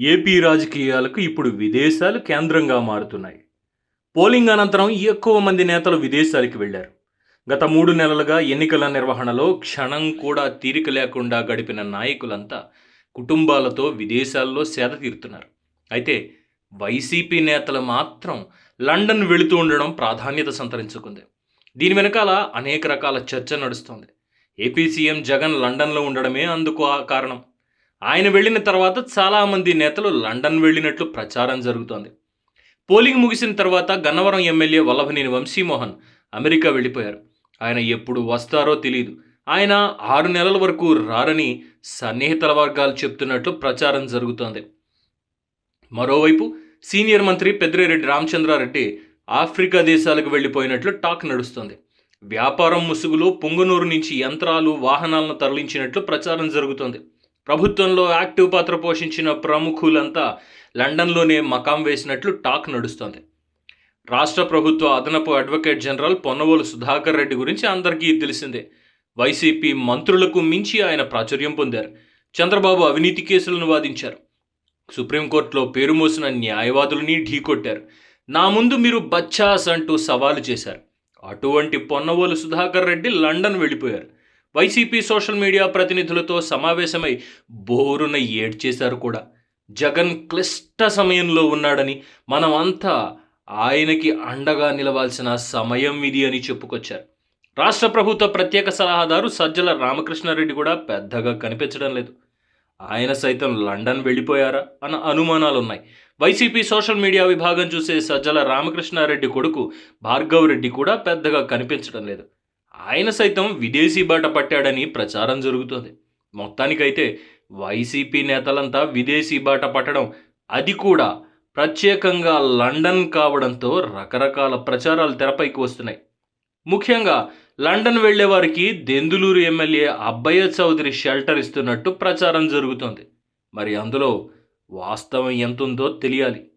AP రాజకీయాలకు ఇప్పుడు విదేశాలు కేంద్రంగా మారుతున్నాయి. పోలింగ్ అనంతరం ఎక్కువ మంది నేతలు విదేశాలకు వెళ్ళారు గత మూడు నెలలుగా ఎన్నికల నిర్వహణలో క్షణం కూడా తీరిక లేకుండా గడిపిన నాయకులంతా కుటుంబాలతో విదేశాల్లో సేద తీరుతున్నారు. అయితే వైసీపీ నేతలు మాత్రం లండన్ వెళుతూ ఉండడం ప్రాధాన్యత సంతరించుకుంది. దీని వెనకాల అనేక రకాల చర్చ నడుస్తోంది. ఏపీ సీఎం జగన్ లండన్లో ఉండడమే అందుకు ఆ కారణం. ఆయన వెళ్ళిన తర్వాత చాలామంది నేతలు లండన్ వెళ్ళినట్లు ప్రచారం జరుగుతోంది. పోలింగ్ ముగిసిన తర్వాత గన్నవరం ఎమ్మెల్యే వల్లభనేని వంశీమోహన్ అమెరికా వెళ్ళిపోయారు. ఆయన ఎప్పుడు వస్తారో తెలియదు ఆయన ఆరు నెలల వరకు రారని సన్నిహితుల వర్గాలు చెప్తున్నట్లు ప్రచారం జరుగుతోంది. మరోవైపు సీనియర్ మంత్రి పెద్దిరెడ్డి రామచంద్రారెడ్డి ఆఫ్రికా దేశాలకు వెళ్ళిపోయినట్లు టాక్ నడుస్తోంది. వ్యాపారం ముసుగులో పొంగునూరు నుంచి యంత్రాలు వాహనాలను తరలించినట్లు ప్రచారం జరుగుతోంది. ప్రభుత్వంలో యాక్టివ్ పాత్ర పోషించిన ప్రముఖులంతా లండన్లోనే మకాం వేసినట్లు టాక్ నడుస్తోంది. రాష్ట్ర ప్రభుత్వ అదనపు అడ్వకేట్ జనరల్ పొన్నవోలు సుధాకర్ రెడ్డి గురించి అందరికీ తెలిసిందే. వైసీపీ మంత్రులకు మించి ఆయన ప్రాచుర్యం పొందారు. చంద్రబాబు అవినీతి కేసులను వాదించారు. సుప్రీంకోర్టులో పేరు మోసిన న్యాయవాదులని ఢీకొట్టారు. నా ముందు మీరు బచ్చాస్ అంటూ సవాలు చేశారు. అటువంటి పొన్నవోలు సుధాకర్ రెడ్డి లండన్ వెళ్ళిపోయారు. వైసీపీ సోషల్ మీడియా ప్రతినిధులతో సమావేశమై బోరున ఏడ్చేశారు కూడా. జగన్ క్లిష్ట సమయంలో ఉన్నాడని మనమంతా ఆయనకి అండగా నిలవాల్సిన సమయం ఇది అని చెప్పుకొచ్చారు. రాష్ట్ర ప్రభుత్వ ప్రత్యేక సలహాదారు సజ్జల రామకృష్ణారెడ్డి కూడా పెద్దగా కనిపించడం లేదు. ఆయన సైతం లండన్ వెళ్ళిపోయారా అన్న అనుమానాలు ఉన్నాయి వైసీపీ సోషల్ మీడియా విభాగం చూసే సజ్జల రామకృష్ణారెడ్డి కొడుకు భార్గవ్ రెడ్డి కూడా పెద్దగా కనిపించడం లేదు. ఆయన సైతం విదేశీ బాట పట్టాడని ప్రచారం జరుగుతోంది. మొత్తానికైతే వైసీపీ నేతలంతా విదేశీ బాట పట్టడం అది కూడా ప్రత్యేకంగా లండన్ కావడంతో రకరకాల ప్రచారాలు తెరపైకి వస్తున్నాయి. ముఖ్యంగా లండన్ వెళ్ళే వారికి దెందులూరు ఎమ్మెల్యే అబ్బయ్య చౌదరి షెల్టర్ ఇస్తున్నట్టు ప్రచారం జరుగుతోంది. మరి అందులో వాస్తవం ఎంతుందో తెలియాలి.